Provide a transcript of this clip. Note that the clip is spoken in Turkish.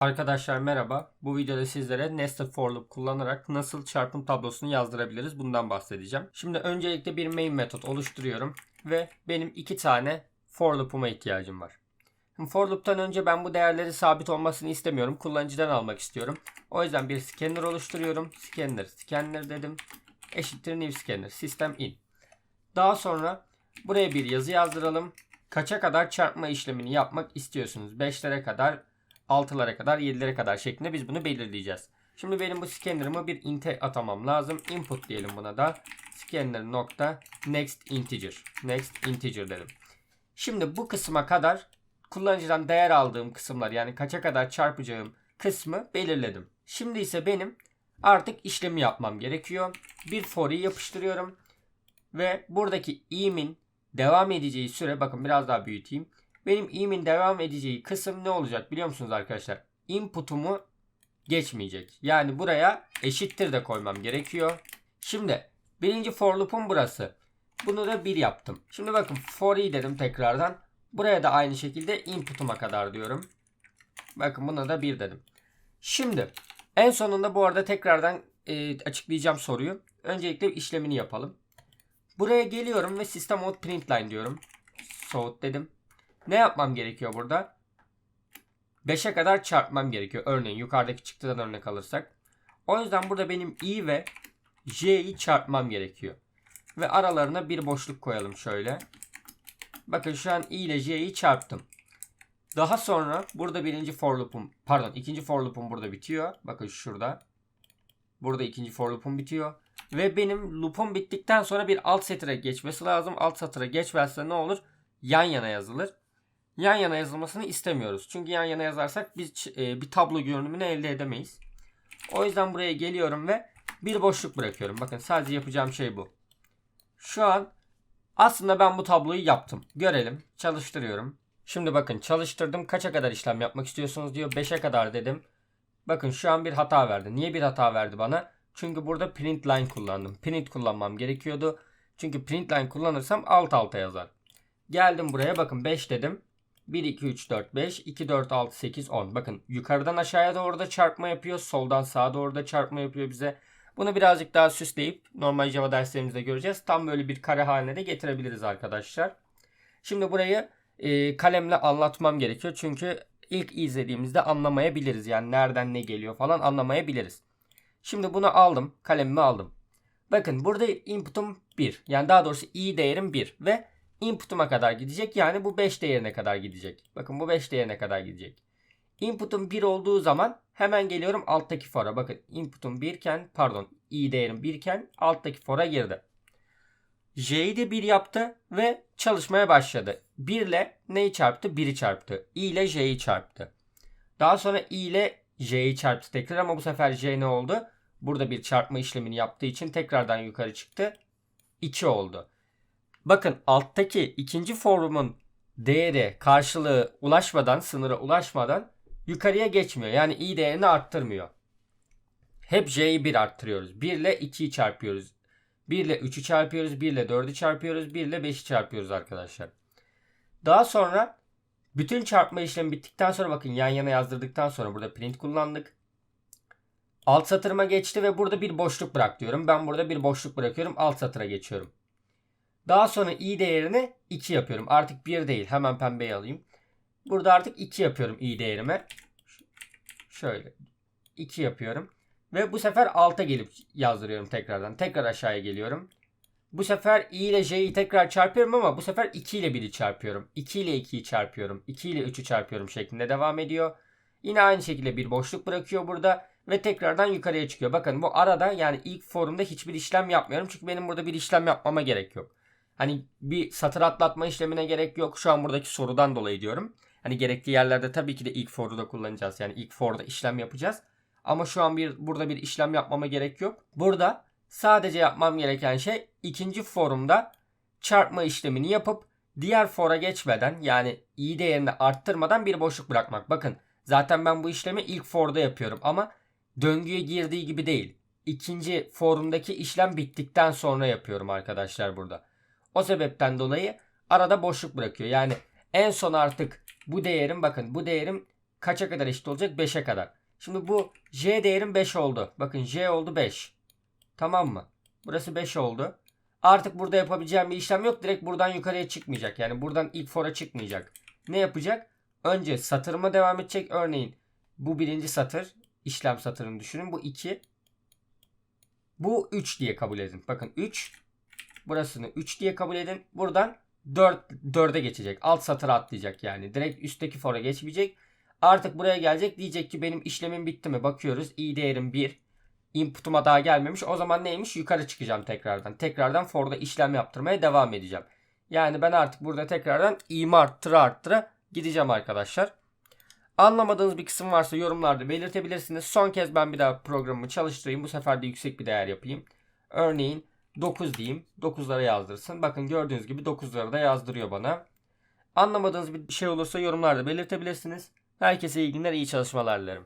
Arkadaşlar merhaba. Bu videoda sizlere nested for loop kullanarak nasıl çarpım tablosunu yazdırabiliriz bundan bahsedeceğim. Şimdi öncelikle bir main metot oluşturuyorum ve benim iki tane for loop'uma ihtiyacım var. For loop'tan önce ben bu değerleri sabit olmasını istemiyorum. Kullanıcıdan almak istiyorum. O yüzden bir scanner oluşturuyorum. Scanner, scanner dedim. Eşittir new scanner, system in. Daha sonra buraya bir yazı yazdıralım. Kaça kadar çarpma işlemini yapmak istiyorsunuz? 5'lere kadar, 6'lara kadar, 7'lere kadar şeklinde biz bunu belirleyeceğiz. Şimdi benim bu scanner'ımı bir int'e atamam lazım. Input diyelim buna da. Scanner nokta next integer. Next integer dedim. Şimdi bu kısma kadar kullanıcıdan değer aldığım kısımlar yani kaça kadar çarpacağım kısmı belirledim. Şimdi ise benim artık işlemi yapmam gerekiyor. Bir for'i yapıştırıyorum. Ve buradaki i'min devam edeceği süre bakın biraz daha büyüteyim. Benim i'min devam edeceği kısım ne olacak biliyor musunuz arkadaşlar? Input'umu geçmeyecek. Yani buraya eşittir de koymam gerekiyor. Şimdi birinci for loop'um burası. Bunu da 1 yaptım. Şimdi bakın for i dedim tekrardan. Buraya da aynı şekilde input'uma kadar diyorum. Bakın buna da 1 dedim. Şimdi en sonunda bu arada tekrardan e, açıklayacağım soruyu. Öncelikle işlemini yapalım. Buraya geliyorum ve system out println diyorum. Soğut dedim. Ne yapmam gerekiyor burada? 5'e kadar çarpmam gerekiyor. Örneğin yukarıdaki çıktıdan örnek alırsak. O yüzden burada benim i ve j'yi çarpmam gerekiyor. Ve aralarına bir boşluk koyalım şöyle. Bakın şu an i ile j'yi çarptım. Daha sonra burada birinci for loop'um pardon ikinci for loop'um burada bitiyor. Bakın şurada. Burada ikinci for loop'um bitiyor. Ve benim loop'um bittikten sonra bir alt satıra geçmesi lazım. Alt satıra geçmezse ne olur? Yan yana yazılır. Yan yana yazılmasını istemiyoruz. Çünkü yan yana yazarsak biz e, bir tablo görünümünü elde edemeyiz. O yüzden buraya geliyorum ve bir boşluk bırakıyorum. Bakın sadece yapacağım şey bu. Şu an aslında ben bu tabloyu yaptım. Görelim. Çalıştırıyorum. Şimdi bakın çalıştırdım. Kaça kadar işlem yapmak istiyorsunuz diyor. 5'e kadar dedim. Bakın şu an bir hata verdi. Niye bir hata verdi bana? Çünkü burada print line kullandım. Print kullanmam gerekiyordu. Çünkü print line kullanırsam alt alta yazar. Geldim buraya bakın 5 dedim. 1, 2, 3, 4, 5, 2, 4, 6, 8, 10. Bakın yukarıdan aşağıya doğru da çarpma yapıyor. Soldan sağa doğru da çarpma yapıyor bize. Bunu birazcık daha süsleyip normal Java derslerimizde göreceğiz. Tam böyle bir kare haline de getirebiliriz arkadaşlar. Şimdi burayı e, kalemle anlatmam gerekiyor. Çünkü ilk izlediğimizde anlamayabiliriz. Yani nereden ne geliyor falan anlamayabiliriz. Şimdi bunu aldım. Kalemimi aldım. Bakın burada input'um 1. Yani daha doğrusu i değerim 1 ve input'uma kadar gidecek. Yani bu 5 değerine kadar gidecek. Bakın bu 5 değerine kadar gidecek. Input'um 1 olduğu zaman hemen geliyorum alttaki for'a. Bakın input'um 1 iken pardon i değerim 1 iken alttaki for'a girdi. J'yi de 1 yaptı ve çalışmaya başladı. 1 ile neyi çarptı? 1'i çarptı. i ile j'yi çarptı. Daha sonra i ile j'yi çarptı tekrar ama bu sefer j ne oldu? Burada bir çarpma işlemini yaptığı için tekrardan yukarı çıktı. 2 oldu. Bakın alttaki ikinci formun değeri karşılığı ulaşmadan, sınıra ulaşmadan yukarıya geçmiyor. Yani i değerini arttırmıyor. Hep j'yi 1 arttırıyoruz. 1 ile 2'yi çarpıyoruz. 1 ile 3'ü çarpıyoruz. 1 ile 4'ü çarpıyoruz. 1 ile 5'i çarpıyoruz arkadaşlar. Daha sonra bütün çarpma işlemi bittikten sonra bakın yan yana yazdırdıktan sonra burada print kullandık. Alt satırıma geçti ve burada bir boşluk bırak diyorum. Ben burada bir boşluk bırakıyorum. Alt satıra geçiyorum. Daha sonra i değerini 2 yapıyorum. Artık 1 değil. Hemen pembeyi alayım. Burada artık 2 yapıyorum i değerime. Şöyle. 2 yapıyorum. Ve bu sefer alta gelip yazdırıyorum tekrardan. Tekrar aşağıya geliyorum. Bu sefer i ile j'yi tekrar çarpıyorum ama bu sefer 2 ile 1'i çarpıyorum. 2 ile 2'yi çarpıyorum. 2 ile 3'ü çarpıyorum şeklinde devam ediyor. Yine aynı şekilde bir boşluk bırakıyor burada ve tekrardan yukarıya çıkıyor. Bakın bu arada yani ilk forumda hiçbir işlem yapmıyorum. Çünkü benim burada bir işlem yapmama gerek yok. Hani bir satır atlatma işlemine gerek yok. Şu an buradaki sorudan dolayı diyorum. Hani gerektiği yerlerde tabii ki de ilk for'u da kullanacağız. Yani ilk for'da işlem yapacağız. Ama şu an bir burada bir işlem yapmama gerek yok. Burada sadece yapmam gereken şey ikinci forumda çarpma işlemini yapıp diğer for'a geçmeden yani i değerini arttırmadan bir boşluk bırakmak. Bakın zaten ben bu işlemi ilk for'da yapıyorum ama döngüye girdiği gibi değil. İkinci forumdaki işlem bittikten sonra yapıyorum arkadaşlar burada. O sebepten dolayı arada boşluk bırakıyor. Yani en son artık bu değerim bakın bu değerim kaça kadar eşit olacak? 5'e kadar. Şimdi bu J değerim 5 oldu. Bakın J oldu 5. Tamam mı? Burası 5 oldu. Artık burada yapabileceğim bir işlem yok. Direkt buradan yukarıya çıkmayacak. Yani buradan ilk fora çıkmayacak. Ne yapacak? Önce satırıma devam edecek. Örneğin bu birinci satır. işlem satırını düşünün. Bu 2. Bu 3 diye kabul edin. Bakın 3. Burasını 3 diye kabul edin. Buradan 4 4'e geçecek. Alt satıra atlayacak yani. Direkt üstteki fora geçmeyecek. Artık buraya gelecek. Diyecek ki benim işlemim bitti mi? Bakıyoruz. i değerim 1. Input'uma daha gelmemiş. O zaman neymiş? Yukarı çıkacağım tekrardan. Tekrardan for'da işlem yaptırmaya devam edeceğim. Yani ben artık burada tekrardan i'mi arttıra arttıra gideceğim arkadaşlar. Anlamadığınız bir kısım varsa yorumlarda belirtebilirsiniz. Son kez ben bir daha programımı çalıştırayım. Bu sefer de yüksek bir değer yapayım. Örneğin 9 diyeyim. 9'lara yazdırsın. Bakın gördüğünüz gibi 9'ları da yazdırıyor bana. Anlamadığınız bir şey olursa yorumlarda belirtebilirsiniz. Herkese iyi günler, iyi çalışmalar dilerim.